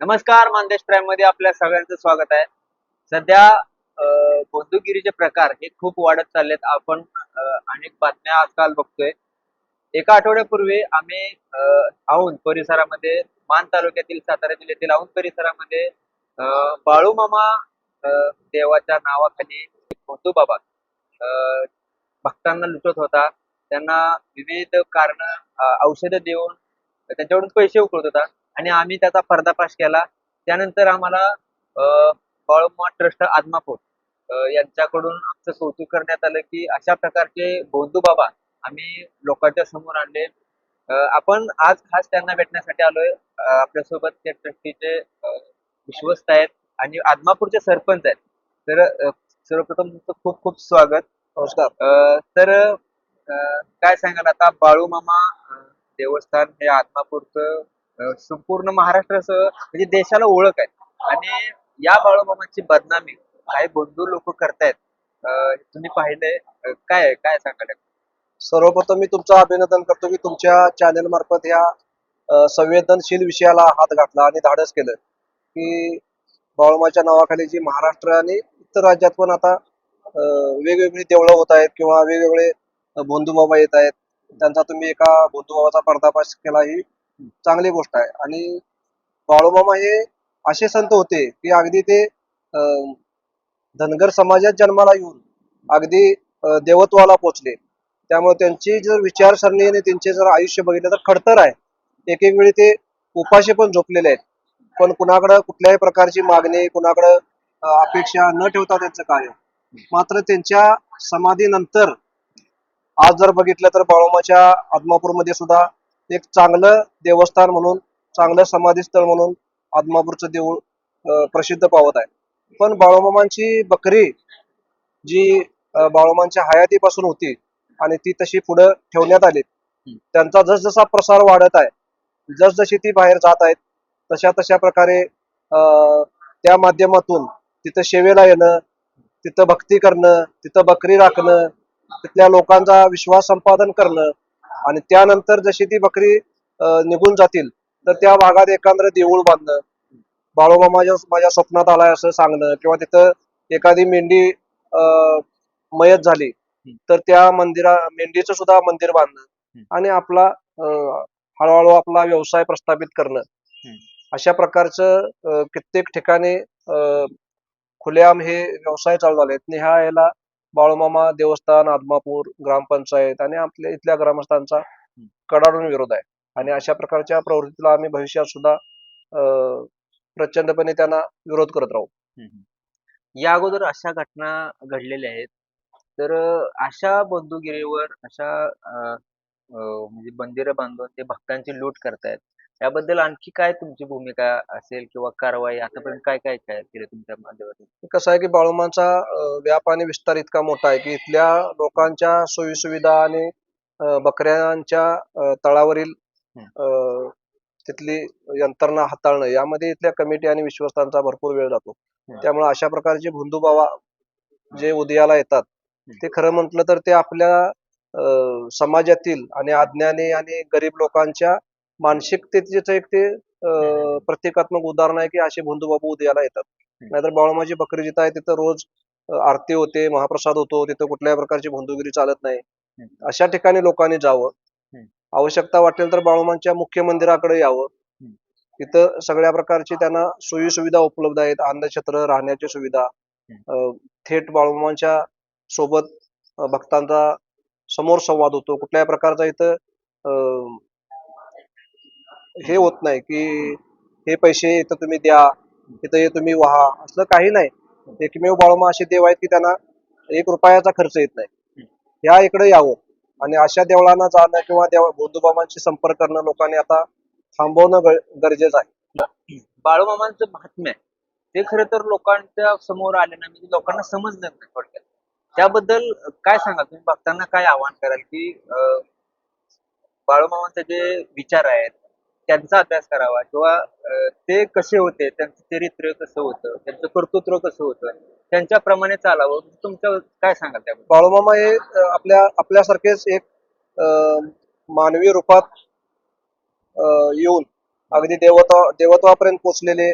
नमस्कार मानदेश प्राईममध्ये आपल्या सगळ्यांचं स्वागत आहे. सध्या अं, बंदुगिरीचे प्रकार हे खूप वाढत चाललेत. आपण अनेक बातम्या आजकाल बघतोय. एका आठवड्यापूर्वी आम्ही औंध परिसरामध्ये मान तालुक्यातील सातारा जिल्ह्यातील औंध परिसरामध्ये बाळूमामा देवाच्या नावाखाली भोंदू बाबा भक्तांना लुटत होता. त्यांना विविध कारण औषधं देऊन त्यांच्याकडून पैसे उकळत होता. आणि आम्ही त्याचा पर्दाफाश केला. त्यानंतर आम्हाला अं, बाळूमा ट्रस्ट आदमापूर यांच्याकडून आमचं कौतुक करण्यात आलं की अशा प्रकारचे बंधू बाबा आम्ही लोकांच्या समोर आणले. आपण आज खास त्यांना भेटण्यासाठी आलोय. आपल्यासोबत त्या ट्रस्टीचे विश्वस्त आहेत आणि आदमापूरचे सरपंच आहेत. तर सर्वप्रथम तुमचं खूप खूप स्वागत. नमस्कार. तर काय सांगाल आता? बाळूमामा देवस्थान हे आत्मापूरचं अं, संपूर्ण महाराष्ट्रासह म्हणजे देशाला ओळख आहे. आणि या बाळूमामाची बदनामी काही बंधू लोक करतायत. तुम्ही पाहिलंय. काय काय सांगाल? सर्वप्रथम मी तुमचं अभिनंदन करतो की तुमच्या चॅनेल मार्फत ह्या संवेदनशील विषयाला हात घातला आणि धाडस केलं. की बाळूमाच्या नावाखाली जी महाराष्ट्र आणि इतर राज्यात पण आता वेगवेगळी देवळं होत आहेत किंवा वेगवेगळे बंधुबाबा येत आहेत. त्यांचा तुम्ही एका बंधुबाबाचा पर्दाफाश केला ही चांगली गोष्ट आहे. आणि बाळूमामा हे असे संत होते की अगदी ते धनगर समाजात जन्माला येऊन अगदी देवत्वाला पोचले. त्यामुळे त्यांची जर विचारसरणी आणि त्यांचे जर आयुष्य बघितलं तर खडतर आहे. एक एक वेळी ते उपाशी पण झोपलेले आहेत. पण कुणाकडं कुठल्याही प्रकारची मागणी कुणाकडं अपेक्षा न ठेवता त्यांचं कार्य. मात्र त्यांच्या समाधीनंतर आज जर बघितलं तर बाळोमाच्या आदमापूरमध्ये सुद्धा एक चांगलं देवस्थान म्हणून चांगलं समाधीस्थळ म्हणून आदमापूरचं देऊळ प्रसिद्ध पावत आहे. पण बाळोमामांची बकरी जी अ, बाळोमांच्या हयातीपासून होती आणि ती तशी पुढे ठेवण्यात आली त्यांचा जसजसा प्रसार वाढत आहे जसजशी ती बाहेर जात आहेत तशा तशा प्रकारे त्या माध्यमातून तिथं शेवेला येणं तिथं भक्ती करणं तिथं बकरी राखणं तिथल्या लोकांचा विश्वास संपादन करणं आणि त्यानंतर जशी ती बकरी निघून जातील तर त्या भागात एखादं देऊळ बांधणं बाळोबा माझ्या माझ्या स्वप्नात आलाय असं सांगणं किंवा तिथं एखादी मेंढी मयत झाली तर त्या मंदिरा मेंढीचं सुद्धा मंदिर बांधणं आणि आपला हळूहळू आपला व्यवसाय प्रस्थापित करणं. अशा प्रकारचं कित्येक ठिकाणी अ, खुलेआम हे व्यवसाय चालू झाले ह्या याला बाळूमामा देवस्थान आदमापूर ग्रामपंचायत आणि आपल्या इथल्या ग्रामस्थांचा कडाडून विरोध आहे. आणि अशा प्रकारच्या प्रवृत्तीला आम्ही भविष्यात सुद्धा अ, प्रचंडपणे त्यांना विरोध करत राहू. या अगोदर अशा घटना घडलेल्या आहेत. तर अं, अशा बंधुगिरीवर अशा अं, अं, म्हणजे मंदिरं बांधून ते भक्तांची लूट करतायत. याबद्दल आणखी काय तुमची भूमिका असेल किंवा कारवाई आतापर्यंत काय काय काय केलं तुमच्या माध्यमातून? कसं आहे की बाळूमांचा व्याप आणि विस्तार इतका मोठा आहे की इथल्या लोकांच्या सोयीसुविधा आणि बकऱ्यांच्या तळावरील तिथली यंत्रणा हाताळणं यामध्ये इथल्या कमिटी आणि विश्वस्तांचा भरपूर वेळ जातो. त्यामुळे अशा प्रकारचे बंधुबावा जे उदयाला येतात ते खरं म्हटलं तर ते आपल्या अ, समाजातील आणि अज्ञानी आणि गरीब लोकांच्या मानसिकतेचं एक ते प्रत्येकात्मक उदाहरण आहे की असे बंधूबाबू उद्याला येतात. नाहीतर बाळूमाची बकरी जिथं आहे तिथं रोज आरती होते महाप्रसाद होतो तिथं कुठल्याही प्रकारची बंधुगिरी चालत नाही. अशा ठिकाणी लोकांनी जावं. आवश्यकता वाटेल तर बाळूमांच्या मुख्य मंदिराकडे यावं. तिथं सगळ्या प्रकारची त्यांना सोयी सुविधा उपलब्ध आहेत. अन्नछत्र राहण्याची सुविधा थेट बाळूमांच्या सोबत भक्तांचा समोर संवाद होतो. कुठल्याही प्रकारचा इथं हे होत नाही की हे पैसे इथं तुम्ही द्या इथं हे तुम्ही व्हा असलं काही नाही. एकमेव बाळूमा असे देव आहेत की त्यांना एक रुपयाचा खर्च येत नाही. ह्या इकडे यावं. आणि अशा देवळांना जाणं किंवा देव बौद्धबाबांशी संपर्क करणं लोकांनी आता थांबवणं गरजेचं आहे. बाळूमामांचं महात्म्य आहे. ते खरं तर लोकांच्या समोर आले ना म्हणजे लोकांना समजलं नाही थोडक्यात. त्याबद्दल काय सांगा तुम्ही भक्तांना काय आवाहन कराल की बाळूमामांचे जे विचार आहेत त्यांचा अभ्यास करावा किंवा ते कसे होते त्यांचं चरित्र कसं होतं त्यांचं कर्तृत्व कसं होतं त्यांच्याप्रमाणे चालावं. तुमच्या काय सांगाल त्या बाळूमामा हे आपल्या आपल्यासारखेच एक मानवी रूपात येऊन अगदी देवता देवत्वापर्यंत पोचलेले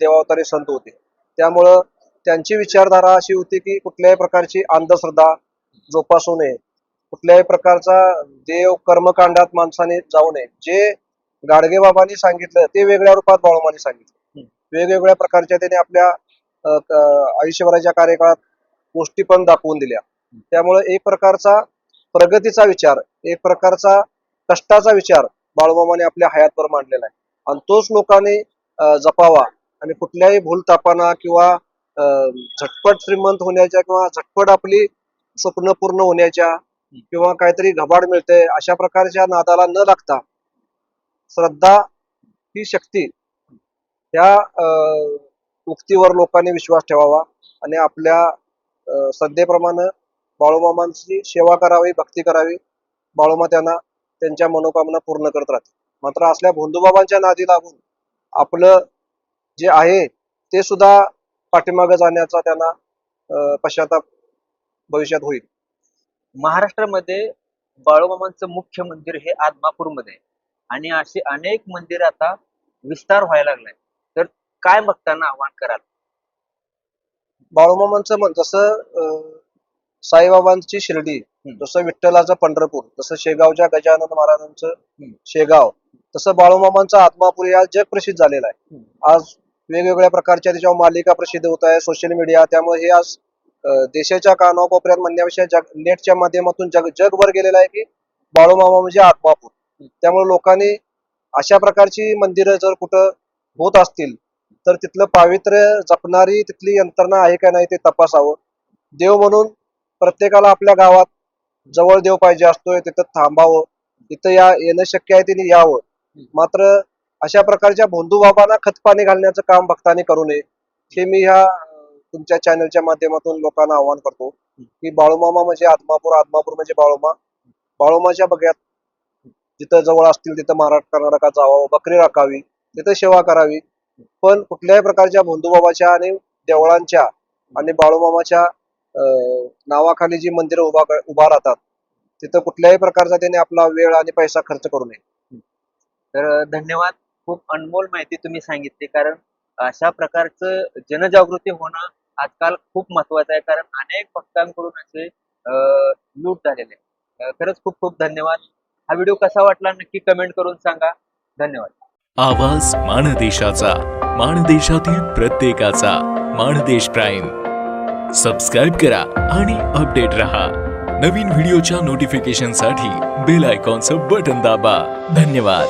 देवावतारी संत होते. त्यामुळं त्यांची विचारधारा अशी होती की कुठल्याही प्रकारची अंधश्रद्धा जोपासू नये. कुठल्याही प्रकारचा देव कर्मकांडात माणसाने जाऊ नये. जे गाडगे बाबांनी सांगितलं ते वेगळ्या रूपात बाळूमाने सांगितलं. वेगवेगळ्या प्रकारच्या त्याने आपल्या आयुष्यभराच्या कार्यकाळात गोष्टी पण दाखवून दिल्या. त्यामुळे एक प्रकारचा प्रगतीचा विचार एक प्रकारचा कष्टाचा विचार बाळूमामाने आपल्या हयातवर मांडलेला आहे. आणि तोच लोकांनी जपावा आणि कुठल्याही भूलतापांना किंवा अं, झटपट श्रीमंत होण्याच्या किंवा झटपट आपली स्वप्न पूर्ण होण्याच्या किंवा काहीतरी घबाड मिळते अशा प्रकारच्या नादाला न लागता श्रद्धा ही शक्ती या अं, उक्तीवर लोकांनी विश्वास ठेवावा आणि आपल्या श्रद्धेप्रमाणे बाळूमामांची सेवा करावी भक्ती करावी. बाळूमा त्यांना त्यांच्या मनोकामना पूर्ण करत राहते मात्र असल्या भोंदूबाबांच्या नादी लागून आपलं जे आहे ते सुद्धा पाठीमागे जाण्याचा त्यांना अं, पश्चाताप भविष्यात होईल. महाराष्ट्रामध्ये बाळूमामांचं मुख्य मंदिर हे आदमापूरमध्ये आहे. आणि असे अनेक मंदिर आता विस्तार व्हायला लागलाय तर काय भक्तांना आव्हान कराल? बाळूमामांचं जसं साईबाबांची शिर्डी जसं विठ्ठलाचं पंढरपूर जसं शेगावच्या गजानन महाराजांचं. शेगाव तसं बाळूमामांचं आत्मापूर या जग प्रसिद्ध झालेलं आहे. आज वेगवेगळ्या प्रकारच्या त्याच्यावर मालिका प्रसिद्ध होत आहे सोशल मीडिया त्यामुळे हे आज देशाच्या कानाकोपऱ्यात म्हणण्यापेक्षा जग नेटच्या माध्यमातून जग जगभर गेलेलं आहे की बाळूमामा म्हणजे आत्मापूर. त्यामुळे लोकांनी अशा प्रकारची मंदिरं जर कुठं होत असतील तर तिथलं पावित्र्य जपणारी तिथली यंत्रणा आहे का नाही ते तपासावं. देव म्हणून प्रत्येकाला आपल्या गावात जवळ देव पाहिजे असतोय तिथं थांबावं. तिथं या येणं शक्य आहे तिने यावं. मात्र अशा प्रकारच्या भोंदू बाबांना खतपाणी घालण्याचं काम भक्तांनी करू नये हे मी ह्या तुमच्या चॅनलच्या माध्यमातून लोकांना आवाहन करतो. की बाळूमामा म्हणजे आत्मापूर आत्मापूर म्हणजे बाळूमा. बाळूमाच्या बग्यात जिथं जवळ असतील तिथं महाराष्ट्र कर्नाटकात जावं बकरी राखावी तिथं सेवा करावी. पण कुठल्याही प्रकारच्या भोंदूबाबाच्या आणि देवळांच्या आणि बाळूमामाच्या अं, नावाखाली जी मंदिरं उभा उभा राहतात तिथं कुठल्याही प्रकारचा त्याने आपला वेळ आणि पैसा खर्च करू नये. तर धन्यवाद. खूप अनमोल माहिती तुम्ही सांगितली. कारण अशा प्रकारचं जनजागृती होणं आजकाल खूप महत्वाचं आहे. कारण अनेक भक्तांकडून असे अं, लूट झालेले आहे. खरंच खूप खूप धन्यवाद. हा व्हिडिओ कसा वाटला नक्की कमेंट करून सांगा. धन्यवाद. आवाज माणदेशाचा माणदेशातील प्रत्येकाचा माणदेश प्राईम. सबस्क्राईब करा आणि अपडेट रहा. नवीन व्हिडिओच्या नोटिफिकेशनसाठी बेल आयकॉनचं बटन दाबा. धन्यवाद.